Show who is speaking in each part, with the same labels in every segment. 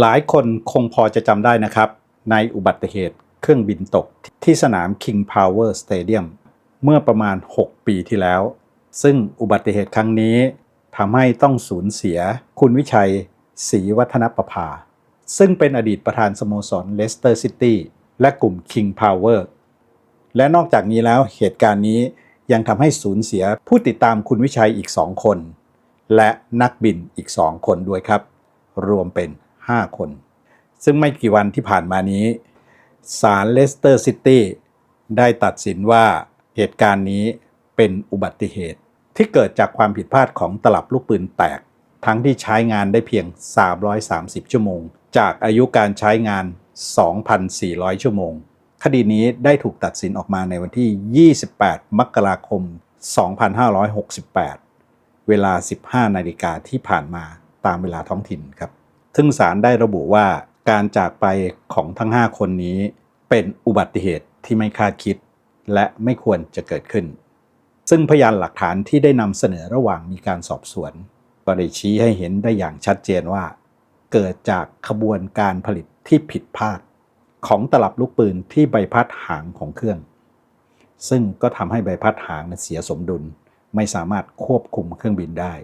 Speaker 1: หลายคนคงพอจะจำได้นะครับ ในอุบัติเหตุเครื่องบินตกที่สนาม King Power Stadium เมื่อประมาณ 6 ปีที่แล้ว ซึ่งอุบัติเหตุครั้งนี้ทำให้ต้องสูญเสียคุณวิชัยศรีวัฒนประภา ซึ่งเป็นอดีตประธานสโมสรเลสเตอร์ซิตี้และกลุ่ม King Power และนอกจากนี้แล้วเหตุการณ์นี้ยังทำให้สูญเสียผู้ติดตามคุณวิชัยอีก2คน และนักบินอีก2คนด้วยครับ รวมเป็น 5 คน ซึ่งไม่กี่วันที่ผ่านมานี้ศาลเลสเตอร์ซิตี้ได้ตัดสินว่าเหตุการณ์นี้เป็นอุบัติเหตุที่เกิดจากความผิดพลาดของตลับลูกปืนแตก ทั้งที่ใช้งานได้เพียง 330 ชั่วโมง จากอายุการใช้งาน 2,400 ชั่วโมง คดีนี้ได้ถูกตัดสินออกมาในวันที่ 28 มกราคม 2568 เวลา 15 นาฬิกาที่ผ่านมาตามเวลาท้องถิ่นครับ ซึ่งศาลได้ระบุว่าการจากไปของทั้ง 5 คนนี้ เป็นอุบัติเหตุที่ไม่คาดคิด และไม่ควรจะเกิดขึ้น ซึ่งพยานหลักฐานที่ได้นำเสนอระหว่างมีการสอบสวนก็ได้ชี้ให้เห็นได้อย่างชัดเจนว่า เกิดจากขบวนการผลิตที่ผิดพลาด ของตลับลูกปืนที่ใบพัดหางของเครื่อง ซึ่งก็ทำให้ใบพัดหางเสียสมดุล ไม่สามารถควบคุมเครื่องบินได้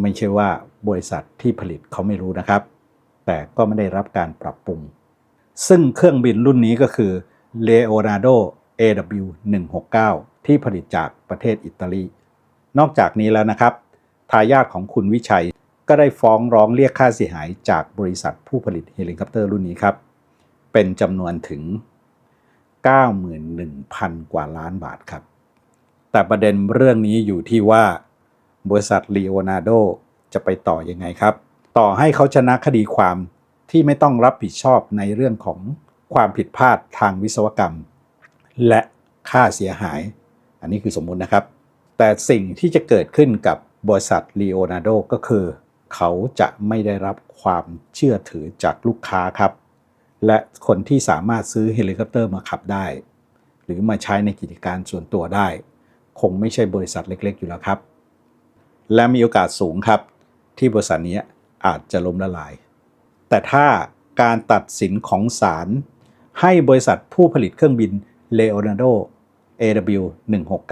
Speaker 1: ไม่ใช่ว่าบริษัทที่ผลิตเขาไม่รู้นะครับ แต่ก็ไม่ได้รับการปรับปรุง ซึ่งเครื่องบินรุ่นนี้ก็คือ Leonardo AW 169 ที่ผลิตจากประเทศอิตาลี นอกจากนี้แล้วนะครับ ทายาทของคุณวิชัยก็ได้ฟ้องร้องเรียกค่าเสียหายจากบริษัทผู้ผลิตเฮลิคอปเตอร์รุ่นนี้ครับ เป็นจำนวนถึง 91,000 กว่าล้านบาทครับ แต่ประเด็นเรื่องนี้อยู่ที่ว่า บริษัท Leonardo จะไปต่อยังไงครับ ต่อให้เขาชนะคดีความที่ไม่ต้องรับผิดชอบในเรื่องของความผิดพลาดทางวิศวกรรม และค่าเสียหาย อันนี้คือสมมุตินะครับ แต่สิ่งที่จะเกิดขึ้นกับบริษัท Leonardo ก็คือ เขาจะไม่ได้รับความเชื่อถือจากลูกค้าครับ และคนที่สามารถซื้อเฮลิคอปเตอร์มาขับได้ หรือมาใช้ในกิจการส่วนตัวได้ คงไม่ใช่บริษัทเล็กๆ อยู่แล้วครับ และมีโอกาสสูงครับ ที่บริษัทนี้ อาจจะล้มละลาย แต่ถ้าการตัดสินของศาลให้บริษัทผู้ผลิตเครื่องบิน Leonardo AW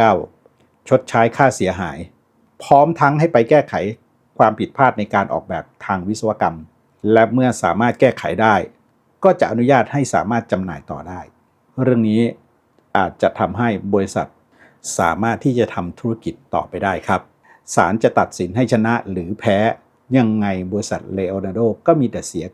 Speaker 1: 169 ชดใช้ค่าเสียหาย พร้อมทั้งให้ไปแก้ไขความผิดพลาดในการออกแบบทางวิศวกรรม และเมื่อสามารถแก้ไขได้ ก็จะอนุญาตให้สามารถจำหน่ายต่อได้ เรื่องนี้อาจจะทำให้บริษัทสามารถที่จะทำธุรกิจต่อไปได้ครับศาลจะตัดสินให้ชนะหรือแพ้ ยังไงบริษัทเลโอนาร์โดก็มีแต่เสียกับ